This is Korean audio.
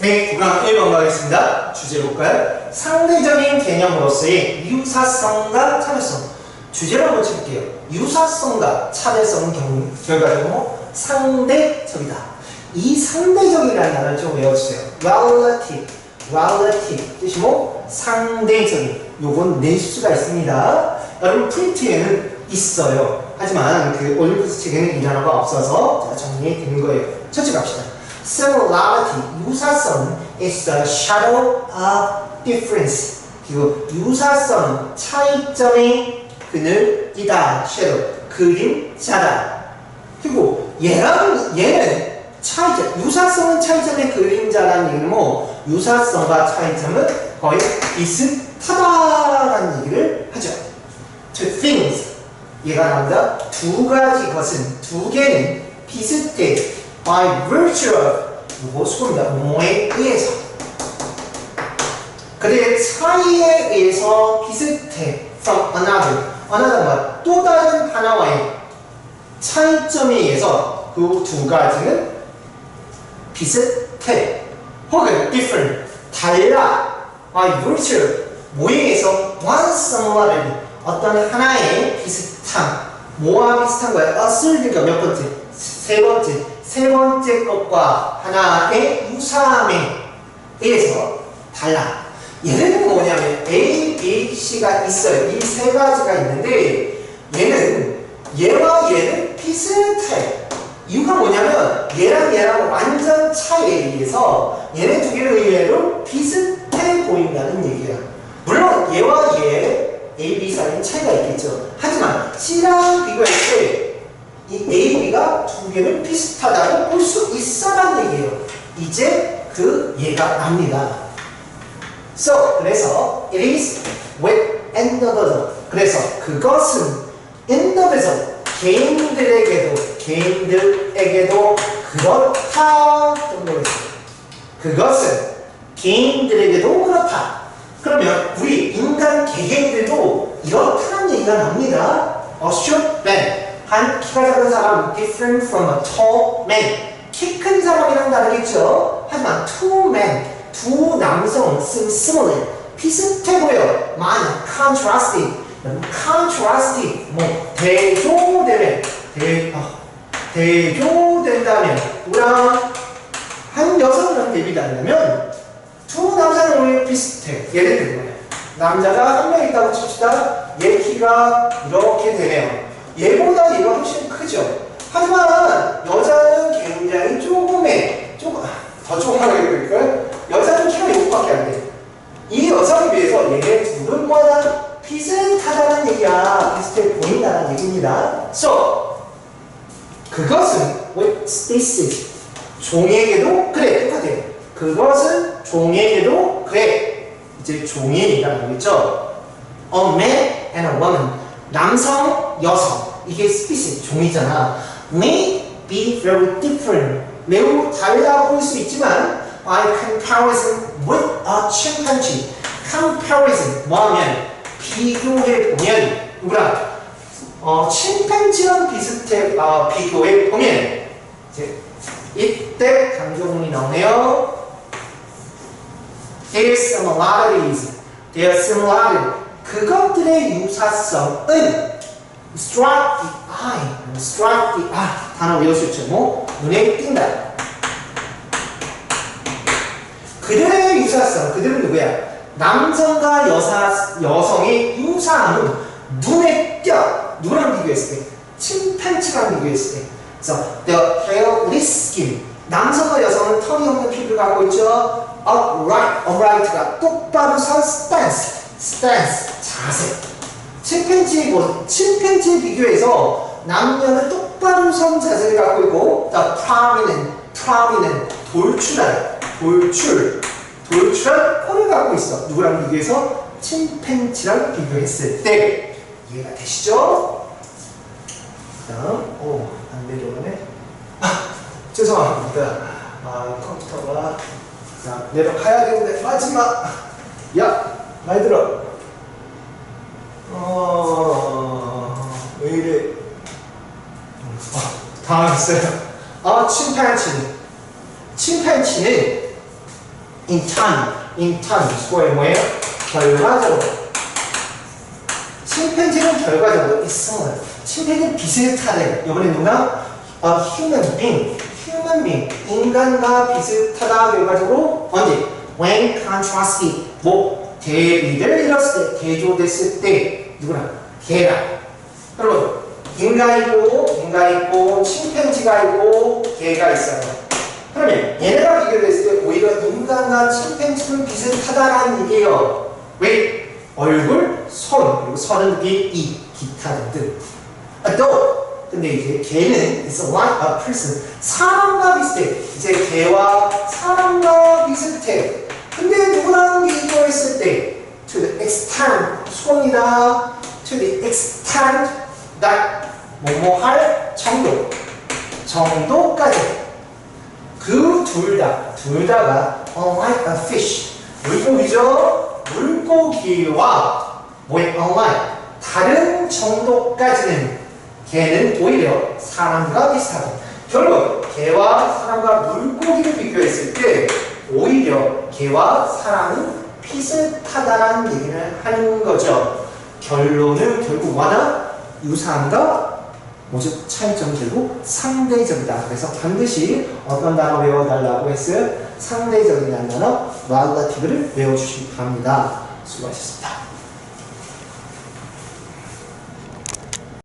네, 그럼 1번 가겠습니다. 주제 볼까요? 상대적인 개념으로서의 유사성과 차별성. 주제를 한번 쳐볼게요. 유사성과 차별성 경, 결과적으로 상대적이다. 이 상대적이라는 단어를 좀 외워주세요. relative, relative 뜻이 뭐? 상대적인. 요건 낼 수가 있습니다. 여러분 프린트에는 있어요. 하지만 그 올림푸스 책에는 이 단어가 없어서 제가 정리해 드린 거예요. 첫째 갑시다. Similarity, 유사성 is the shadow of difference. 그리고 유사성은 차이점의 그늘이다. shadow, 그림자다. 그리고 얘랑 얘는 차이점, 유사성은 차이점의 그림자라는 얘기는 뭐 유사성과 차이점은 거의 비슷하다라는 얘기를 하죠. Two things 얘가 나온다. 두 가지 것은 두 개는 비슷해. By virtue of 수고입니다. 뭐에 의해서. 그들의 차이에 의해서 비슷해. From another. another 뭐? 또 다른 하나와의 차이점에 의해서 그 두 가지는 비슷해. 혹은 different. 달라. By virtue. 의해서? One similarity. 어떤 하나의 비슷함. 뭐와 비슷한 거야? assert가 몇 번째? 세 번째. 세 번째 것과 하나의 유사함에 의해서 달라. 얘는 뭐냐면 A, B, C가 있어요. 이 세 가지가 있는데 얘는 얘와 얘는 비슷해. 이유가 뭐냐면 얘랑 얘랑 완전 차이에 의해서 얘네 두 개를 의외로 비슷해 보인다는 얘기야. 물론 얘와 얘 A, B 사이에 차이가 있겠죠. 하지만 C랑 비교했을 때이 A, 두 개는 비슷하다고 볼 수 있어라는 얘기예요. 이제 그 얘가 납니다. So, 그래서 it is with individual. 그래서 그것은 individual, 개인들에게도 개인들에게도 그렇다 정도로 있어요. 그것은 개인들에게도 그렇다. 그러면 우리 인간 개개인들도 이렇다는 얘기가 납니다. A short man, 한 키가 작은 사람, different from a tall man. 키 큰 사람이랑 다르겠죠. 하지만 two men, 두 남성, similar, 비슷해 보여. 많이 contrasted, contrasted, 뭐 대조되면, 대, 어, 대조된다면, 우리랑 한 여성이랑 대비가 되면 두 남자는 왜 비슷해? 예를 들면 남자가 한 명 있다고 칩시다. 얘 키가 이렇게 되네요. 크죠. 하지만 여자는 굉장히 조금해. 조금 더 조금하게 그럴까요? 여자는 키가 이것밖에 안 돼. 이 여성에 비해서 얘네 둘은 뭐다? 비슷하다는 얘기야. 비슷해 보인다는 얘기입니다. So 그것은 with species 종에게도 그래 똑같아요. 그것은 종에게도 그래. 이제 얘기가 나오겠죠. A man and a woman. 남성, 여성. 이게 species, 종이잖아. May be very different. 매우 달라 보일 수 있지만 by comparison with a chimpanzee. comparison 뭐하면 비교해 보면 누구랑 어, 침팬지랑 비슷해 어, 비교해 보면 이제 이때 강조문이 나오네요. Their similarities, their similarity. 그것들의 유사성은 strike the eye, strike the eye. 단어 외우셨죠? 뭐 눈에 띈다. 그들의 유사성, 그들은 누구야? 남성과 여사, 여성의 유사함은 눈에 띄어. 누구랑 비교했을 때? 침팬치랑 비교했을 때. 그래서 the pale skin. 남성과 여성은 털이 없는 피부를 갖고 있죠. upright, upright가 똑바로 선 stance, stance, 자세. 침팬지 뭐 침팬지에 비교해서 남녀는 똑바로 선 자세를 갖고 있고 the prominent, prominent 돌출한, 돌출, 돌출한 폰을 갖고 있어. 누구랑 비교해서 침팬지랑 비교했을 때 이해가 되시죠? 다음, 오, 안 내려가네. 아, 죄송합니다. 아, 컴퓨터가 자, 내려가야 되는데 마지막. 야, 말 들어. 어, 왜 이래? 아, 당황했어요. 아, 침팬치는 침팬치는 in turn. 수고의 뭐예요? 결과적으로. 침팬지는 결과적으로 있어요. 침팬지는 비슷하대. 이번에 누가? A human being, human being. 인간과 비슷하다. 결과적으로 언제? When contrasted. 뭐 대비를 이뤘을 때, 대조됐을 때 누구랑? 개랑. 여러분, 인가 있고, 인가 있고, 침팬지가 있고, 개가 있어요. 그러면 얘네가 비교됐을 때 오히려 인간과 침팬지는 비슷하다라는 얘기예요. 왜? 얼굴, 손, 그리고 손은 이, 이, 기타 등등. 아, 또, 근데 이제 개는 is like a person. 사람과 비슷해. 이제 개와 사람과 비슷해. 근데 누구랑 비교했을 때 to the extent, 수고입니다. to the extent that 뭐뭐 할 정도 정도까지. 그 둘 다, 둘 다가 unlike a fish. 물고기죠? 물고기와 뭐의 unlike 다른 정도까지는 개는 오히려 사람과 비슷하고 결국 개와 사람과 물고기를 비교했을 때 오히려 개와 사람은 비슷하다라는 얘기를 하는 거죠 결론은 결국 뭐하나 유사함과 뭐죠? 차이점 결국 상대적이다. 그래서 반드시 어떤 단어 외워달라고 했어요? 상대적이라는 단어, relative를 외워주시기 바랍니다. 수고하셨습니다.